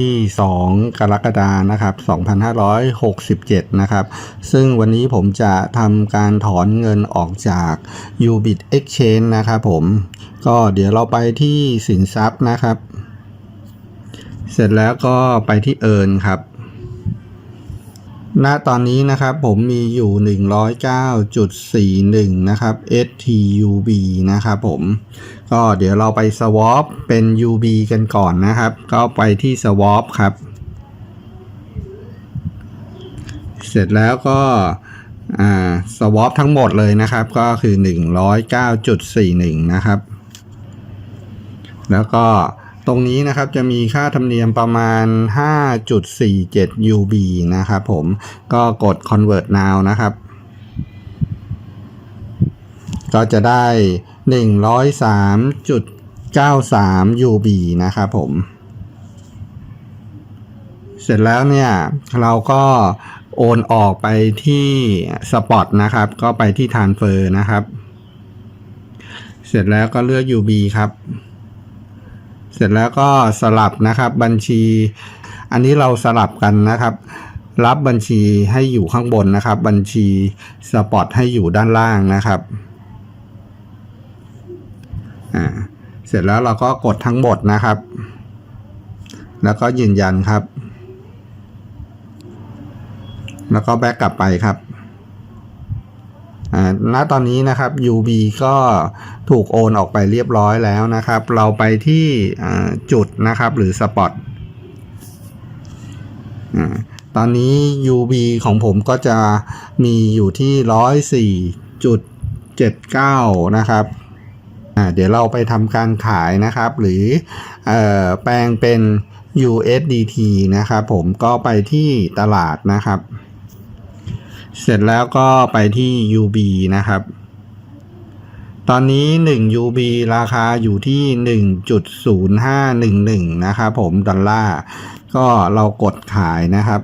ที่ 2 กรกฎานะครับ 2567 นะครับ ซึ่งวันนี้ผมจะทำการถอนเงินออกจาก Ubit Exchange นะครับผม ก็เดี๋ยวเราไปที่สินทรัพย์นะครับ เสร็จแล้วก็ไปที่เอิร์นครับ ณตอนนี้นะครับผมมีอยู่ 109.41 นะครับ STUB นะครับผม ก็เดี๋ยวเราไป swap เป็น UB กันก่อนนะครับ ก็ไปที่ swap ครับ เสร็จแล้วก็อ่า swap ทั้งหมดเลยนะครับ ก็คือ 109.41 นะครับ แล้วก็ รงนี้นะครับจะมีค่าธรรมเนียมประมาณ 5.47 UB นะครับผมก็กด convert now นะครับ ก็จะได้ 103.93 UB นะครับผมเสร็จแล้วเนี่ยเราก็โอนออกไปที่ Spot นะครับ ก็ไปที่ Transfer นะครับ เสร็จแล้วก็เลือก UB ครับ เสร็จแล้วก็สลับนะครับบัญชี อันนี้เราสลับกันนะครับ รับบัญชีให้อยู่ข้างบนนะครับ บัญชีสปอตให้อยู่ด้านล่างนะครับอ่าเสร็จแล้วเราก็กดทั้งหมดนะครับ แล้วก็ยืนยันครับ แล้วก็แบ็กกลับไปครับ ณตอนนี้นะครับ UB ก็ถูกโอนออกไปเรียบร้อยแล้วนะครับ เราไปที่จุดนะครับหรือสปอตตอนนี้ UB ของผมก็จะมีอยู่ที่ร้อยสี่จุดเจ็ดเก้านะครับเดี๋ยวเราไปทำการขายนะครับ หรืออแปลงเป็น USDT นะครับ ผมก็ไปที่ตลาดนะครับ เสร็จแล้วก็ไปที่ UB นะครับ ตอนนี้ 1 UB ราคาอยู่ที่ 1.0511 นะครับผม ดอลลาร์ ก็เรากดขายนะครับ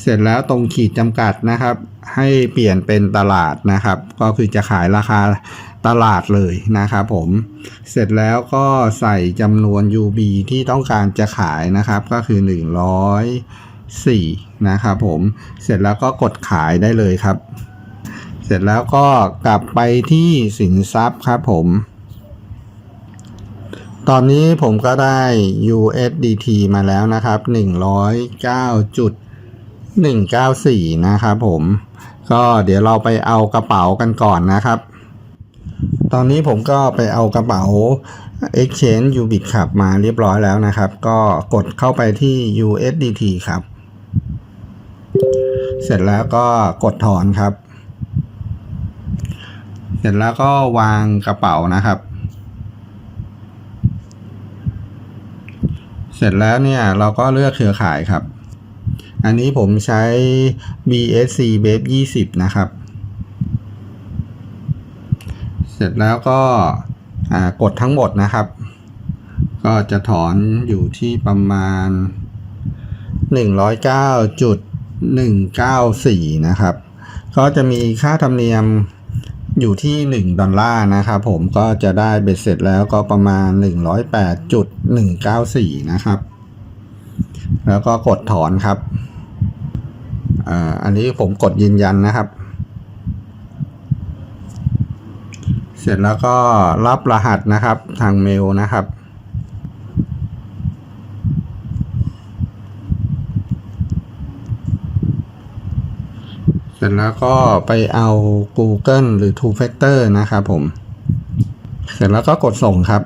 เสร็จแล้วตรงขีดจำกัดนะครับ ให้เปลี่ยนเป็นตลาดนะครับ ก็คือจะขายราคาตลาดเลยนะครับผม เสร็จแล้วก็ใส่จำนวน UB ที่ต้องการจะขายนะครับ ก็คือ 100 4 นะครับผมเสร็จแล้วก็กดขายได้เลยครับ เสร็จแล้วก็กลับไปที่สินทรัพย์ครับผม ตอนนี้ผมก็ได้ USDT มาแล้วนะครับ 109.194 นะครับผมก็เดี๋ยวเราไปเอากระเป๋ากันก่อนนะครับ ตอนนี้ผมก็ไปเอากระเป๋า Exchange Ubit ขับมาเรียบร้อยแล้วนะครับ ก็กดเข้าไปที่ USDT ครับ เสร็จแล้วก็กดถอนครับ เสร็จแล้วก็วางกระเป๋านะครับ เสร็จแล้วเนี่ยเราก็เลือกเครือข่ายครับ อันนี้ผมใช้ BSC b a b 20 นะครับ เสร็จแล้วก็กดทั้งหมดนะครับ ก็จะถอนอยู่ที่ประมาณ 194 นะครับ ก็จะมีค่าธรรมเนียมอยู่ที่ 1 ดอลลาร์นะครับผมก็จะได้เบ็ดเสร็จแล้วก็ประมาณ 108.194 นะครับ แล้วก็กดถอนครับอ่าอันนี้ผมกดยืนยันนะครับ เสร็จแล้วก็รับรหัสนะครับทางเมลนะครับ เสร็จแล้วก็ไปเอา Google หรือ Two Factor นะครับผม เสร็จแล้วก็กดส่งครับ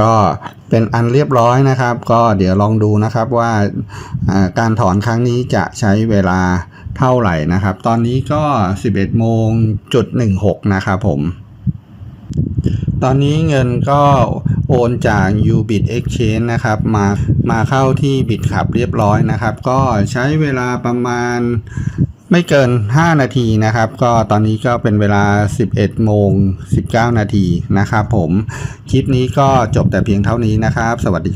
ก็เป็นอันเรียบร้อยนะครับ ก็เดี๋ยวลองดูนะครับว่าการถอนครั้งนี้จะใช้เวลาเท่าไหร่นะครับ ตอนนี้ก็ 11โมงจุด16 นะครับผม ตอนนี้เงินก็ โอนจาก Ubit Exchange นะครับมามาเข้าที่ BitCup เรียบร้อยนะครับ ก็ใช้เวลาประมาณไม่เกิน 5 นาทีนะครับ ก็ตอนนี้ก็เป็นเวลา 11 โมง 19 นาทีนะครับผม คลิปนี้ก็จบแต่เพียงเท่านี้นะครับ สวัสดี